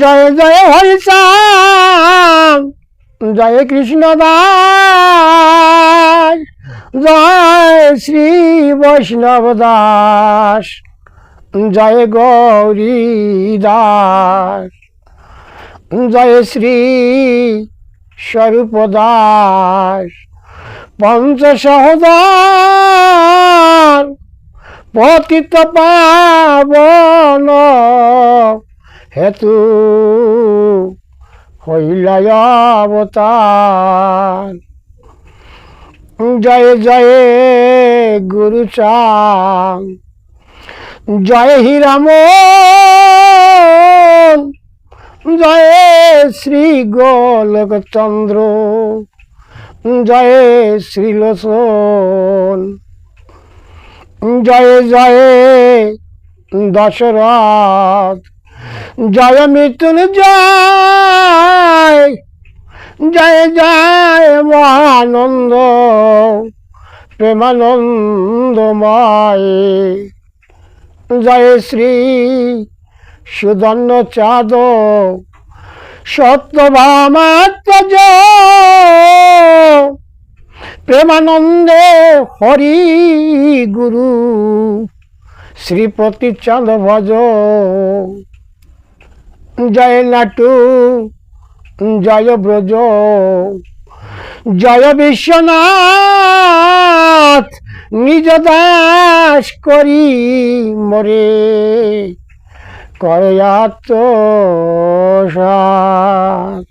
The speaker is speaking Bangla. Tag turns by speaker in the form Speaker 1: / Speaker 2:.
Speaker 1: জয় জয় হরিচাম জয় কৃষ্ণ দাস। জয় শ্রী বৈষ্ণব দাস। জয় গৌরী দাস। জয় শ্রী স্বরূপ দাস। পঞ্চ সহদার, পতিত পাবন। হেতু হইলায় অবতার। জয় জয় গুরু চাম জয় হিরাম জয় শ্রী গোলকচন্দ্র। জয় শ্রীলোচন জয় জয় দশরথ। জয় মৃত্যুন জয় জয় জয় মহানন্দ, প্রেমানন্দময়। জয় শ্রী সুদন্ন চাঁদ, সত্যভামাত্মজ, প্রেমানন্দে হরি গুরু, শ্রীপতি চাঁদ ভজ। জয় নাটু জয় ব্রজ জয় বিশ্বনাথ নিজ দাস করি মরে। সাথ